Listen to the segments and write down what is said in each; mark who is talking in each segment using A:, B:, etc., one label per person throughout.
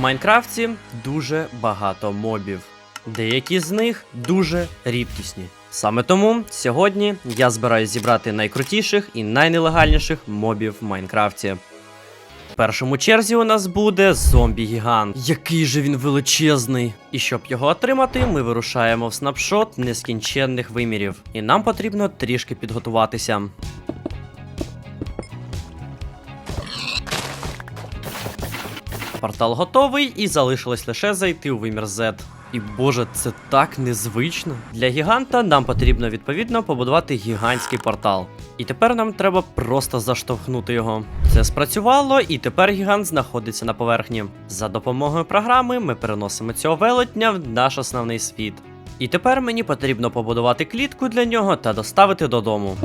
A: Майнкрафті дуже багато мобів. Деякі з них дуже рідкісні. Саме тому сьогодні я збираюсь зібрати найкрутіших і найнелегальніших мобів в Майнкрафті. В першому черзі у нас буде зомбі-гігант. Який же він величезний! І щоб його отримати, ми вирушаємо в снапшот нескінченних вимірів. І нам потрібно трішки підготуватися. Портал готовий, і залишилось лише зайти у вимір Z. І боже, це так незвично. Для гіганта нам потрібно відповідно побудувати гігантський портал. І тепер нам треба просто заштовхнути його. Це спрацювало, і тепер гігант знаходиться на поверхні. За допомогою програми ми переносимо цього велетня в наш основний світ. І тепер мені потрібно побудувати клітку для нього та доставити додому.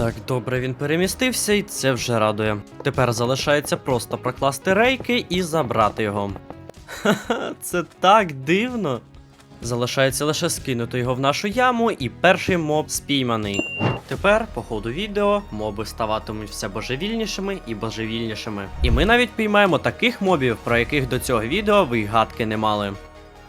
A: Так, добре, він перемістився, і це вже радує. Тепер залишається просто прокласти рейки і забрати його. Ха-ха, це так дивно. Залишається лише скинути його в нашу яму, і перший моб спійманий. Тепер, по ходу відео, моби ставатимуть все божевільнішими і божевільнішими. І ми навіть піймаємо таких мобів, про яких до цього відео ви й гадки не мали.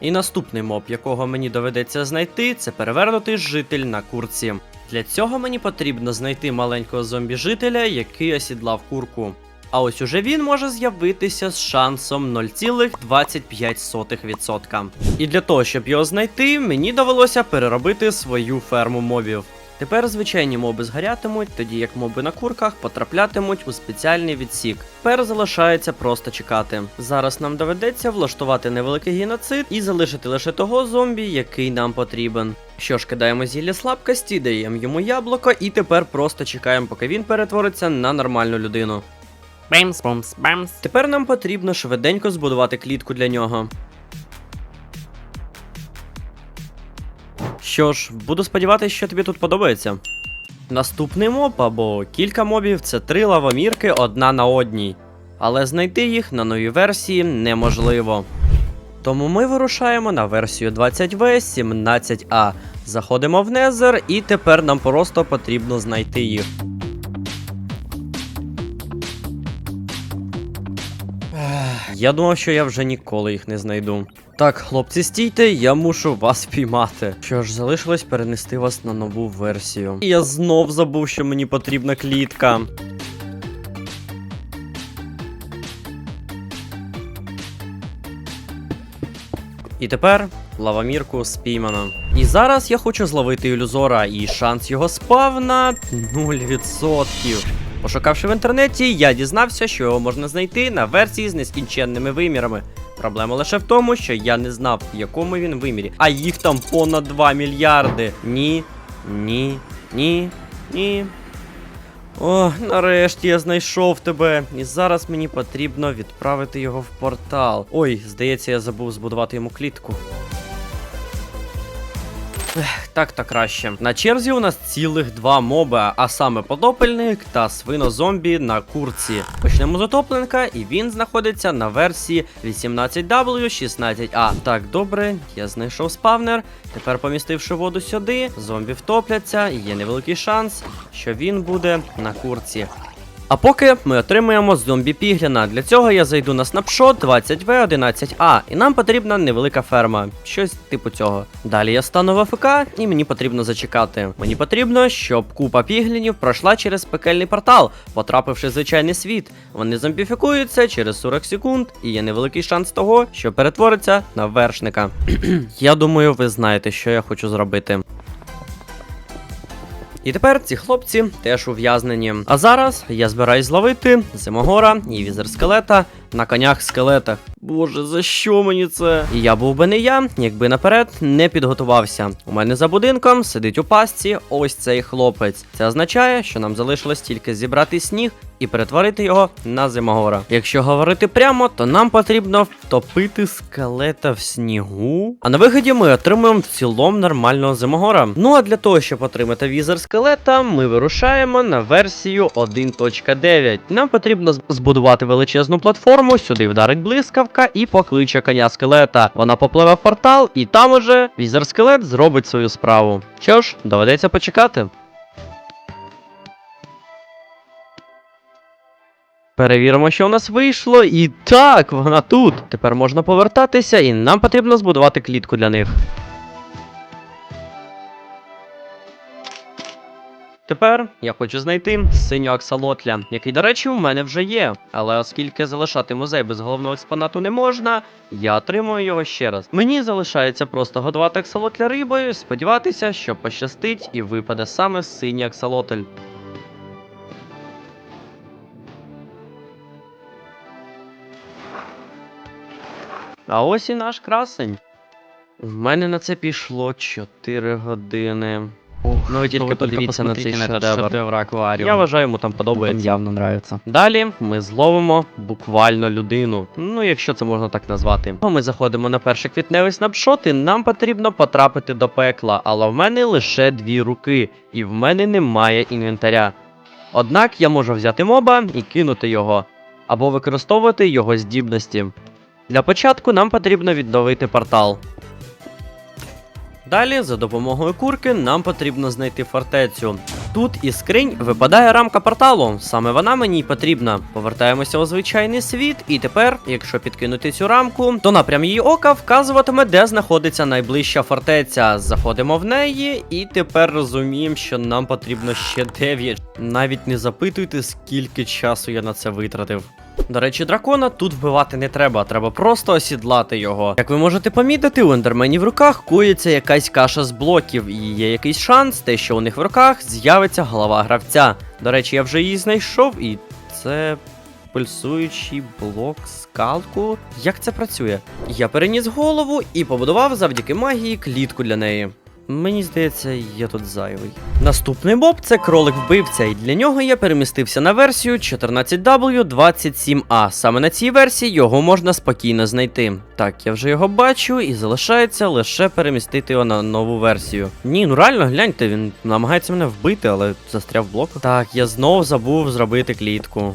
A: І наступний моб, якого мені доведеться знайти, це перевернутий житель на курці. Для цього мені потрібно знайти маленького зомбі-жителя, який осідлав курку. А ось уже він може з'явитися з шансом 0,25%. І для того, щоб його знайти, мені довелося переробити свою ферму мобів. Тепер звичайні моби згорятимуть, тоді як моби на курках потраплятимуть у спеціальний відсік. Тепер залишається просто чекати. Зараз нам доведеться влаштувати невеликий геноцид і залишити лише того зомбі, який нам потрібен. Що ж, кидаємо зілля слабкості, даємо йому яблуко, і тепер просто чекаємо, поки він перетвориться на нормальну людину.
B: Бемс, бумс, бемс.
A: Тепер нам потрібно швиденько збудувати клітку для нього. Що ж, буду сподіватися, що тобі тут подобається. Наступний моб або кілька мобів це три лавомірки одна на одній. Але знайти їх на новій версії неможливо. Тому ми вирушаємо на версію 20В 17А. Заходимо в Незер, і тепер нам просто потрібно знайти їх. Я думав, що я вже ніколи їх не знайду. Так, хлопці, стійте, я мушу вас піймати. Що ж, залишилось перенести вас на нову версію. І я знов забув, що мені потрібна клітка. І тепер лавамірку спіймано. І зараз я хочу зловити ілюзора, і шанс його спавна 0%. Пошукавши в інтернеті, я дізнався, що його можна знайти на версії з нескінченними вимірами. Проблема лише в тому, що я не знав, в якому він вимірі. А їх там понад 2 мільярди. Ні, ні, ні, ні. О, нарешті я знайшов тебе. І зараз мені потрібно відправити його в портал. Ой, здається, я забув збудувати йому клітку. Так та краще. На черзі у нас цілих два моби, а саме подопельник та свинозомбі на курці. Почнемо з отопленка, і він знаходиться на версії 18W16A. Так, добре, я знайшов спавнер. Тепер, помістивши воду сюди, зомбі втопляться, є невеликий шанс, що він буде на курці. А поки ми отримуємо зомбі Пігліна. Для цього я зайду на снапшот 20В11А, і нам потрібна невелика ферма, щось типу цього. Далі я стану в АФК, і мені потрібно зачекати. Мені потрібно, щоб купа піглінів пройшла через пекельний портал, потрапивши в звичайний світ. Вони зомбіфікуються через 40 секунд, і є невеликий шанс того, що перетвориться на вершника. я думаю, ви знаєте, що я хочу зробити. І тепер ці хлопці теж ув'язнені. А зараз я збираюсь зловити Зимогора і візер скелета на конях скелетах. Боже, за що мені це? І я був би не я, якби наперед не підготувався. У мене за будинком сидить у пастці ось цей хлопець. Це означає, що нам залишилось тільки зібрати сніг і перетворити його на зимогора. Якщо говорити прямо, то нам потрібно втопити скелета в снігу. А на виході ми отримуємо в цілому нормального зимогора. Ну а для того, щоб отримати візер скелета, ми вирушаємо на версію 1.9. Нам потрібно збудувати величезну платформу, сюди вдарить блискавка і покличе коня скелета. Вона попливе в портал, і там уже візер скелет зробить свою справу. Що ж, доведеться почекати. Перевіримо, що у нас вийшло. І так, вона тут. Тепер можна повертатися, і нам потрібно збудувати клітку для них. Тепер я хочу знайти синього аксалотля, який, до речі, у мене вже є. Але оскільки залишати музей без головного експонату не можна, я отримую його ще раз. Мені залишається просто годувати аксалотля рибою, сподіватися, що пощастить і випаде саме синій аксалотль. А ось і наш красень. В мене на це пішло 4 години. Ну ви тільки подивіться на цей шедевр.
B: акваріум.
A: Я вважаю, йому там подобається.
B: явно нравится.
A: Далі ми зловимо буквально людину. Ну, якщо це можна так назвати. Ну, Ми заходимо на перший квітневий снапшот, і нам потрібно потрапити до пекла, але в мене лише дві руки, і в мене немає інвентаря. Однак я можу взяти моба і кинути його, або використовувати його здібності. Для початку нам потрібно відновити портал. Далі, за допомогою курки, нам потрібно знайти фортецю. Тут із скринь випадає рамка порталу. Саме вона мені й потрібна. Повертаємося у звичайний світ, і тепер, якщо підкинути цю рамку, то напрям її ока вказуватиме, де знаходиться найближча фортеця. Заходимо в неї, і тепер розуміємо, що нам потрібно ще 9. Навіть не запитуйте, скільки часу я на це витратив. До речі, дракона тут вбивати не треба, треба просто осідлати його. Як ви можете помітити, у ендерменів в руках коїться якась каша з блоків, і є якийсь шанс, те, що у них в руках з'явиться голова гравця. До речі, я вже її знайшов, і це пульсуючий блок скалку. Як це працює? Я переніс голову і побудував завдяки магії клітку для неї. Мені здається, я тут зайвий. Наступний моб це кролик вбивця, і для нього я перемістився на версію 14W27A. Саме на цій версії його можна спокійно знайти. Так, я вже його бачу, і залишається лише перемістити його на нову версію. Ні, ну реально гляньте, він намагається мене вбити, але застряв в блоку. Так, я знов забув зробити клітку.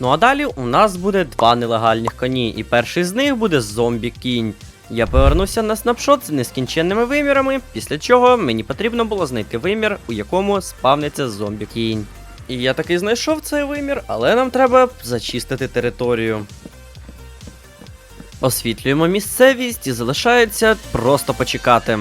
A: Ну а далі у нас буде два нелегальних коні, і перший з них буде зомбі-кінь. Я повернуся на снапшот з нескінченними вимірами, після чого мені потрібно було знайти вимір, у якому спавниться зомбі-кінь. І я таки знайшов цей вимір, але нам треба зачистити територію. Освітлюємо місцевість і залишається просто почекати.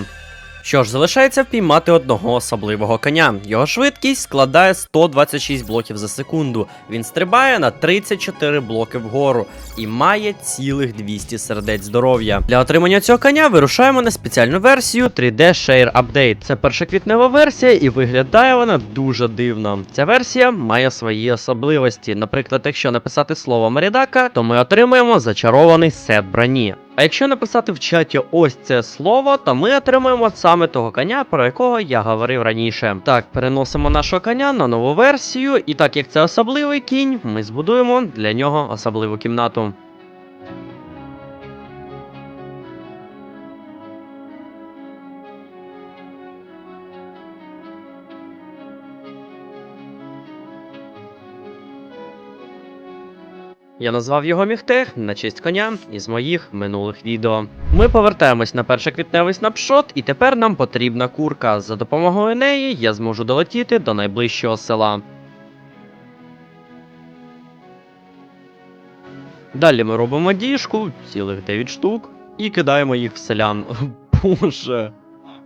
A: Що ж, залишається впіймати одного особливого коня. Його швидкість складає 126 блоків за секунду. Він стрибає на 34 блоки вгору і має цілих 200 сердець здоров'я. Для отримання цього коня вирушаємо на спеціальну версію 3D Share Update. Це першоквітнева версія, і виглядає вона дуже дивно. Ця версія має свої особливості. Наприклад, якщо написати слово Мерідака, то ми отримаємо зачарований сет броні. А якщо написати в чаті ось це слово, то ми отримаємо саме того коня, про якого я говорив раніше. Так, переносимо нашого коня на нову версію, і так як це особливий кінь, ми збудуємо для нього особливу кімнату. Я назвав його Міхтех на честь коня із моїх минулих відео. Ми повертаємось на першоквітневий снапшот, і тепер нам потрібна курка. За допомогою неї я зможу долетіти до найближчого села. Далі ми робимо діжку, цілих 9 штук, і кидаємо їх в селян. Боже.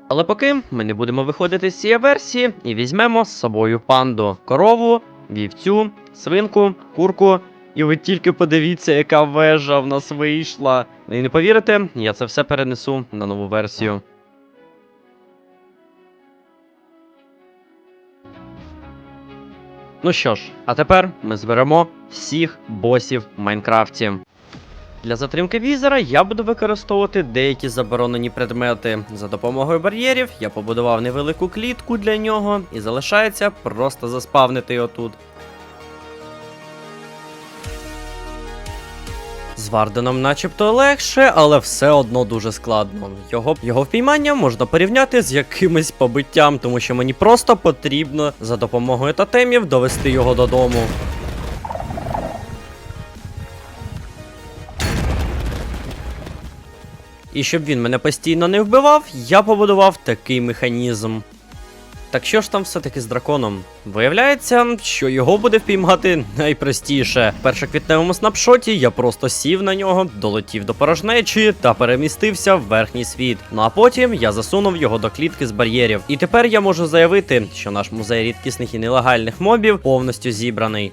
A: Але поки ми не будемо виходити з цієї версії і візьмемо з собою панду, корову, вівцю, свинку, курку. І ви тільки подивіться, яка вежа в нас вийшла. І не повірите, я це все перенесу на нову версію. Ну що ж, а тепер ми зберемо всіх босів в Майнкрафті. Для затримки візера я буду використовувати деякі заборонені предмети. За допомогою бар'єрів я побудував невелику клітку для нього і залишається просто заспавнити його тут. Варденом начебто легше, але все одно дуже складно. Його, його впіймання можна порівняти з якимось побиттям, тому що мені просто потрібно за допомогою тотемів довести його додому. І щоб він мене постійно не вбивав, я побудував такий механізм. Так що ж там все-таки з драконом? Виявляється, що його буде впіймати найпростіше. В першоквітневому снапшоті я просто сів на нього, долетів до порожнечі та перемістився в верхній світ. Ну а потім я засунув його до клітки з бар'єрів. І тепер я можу заявити, що наш музей рідкісних і нелегальних мобів повністю зібраний.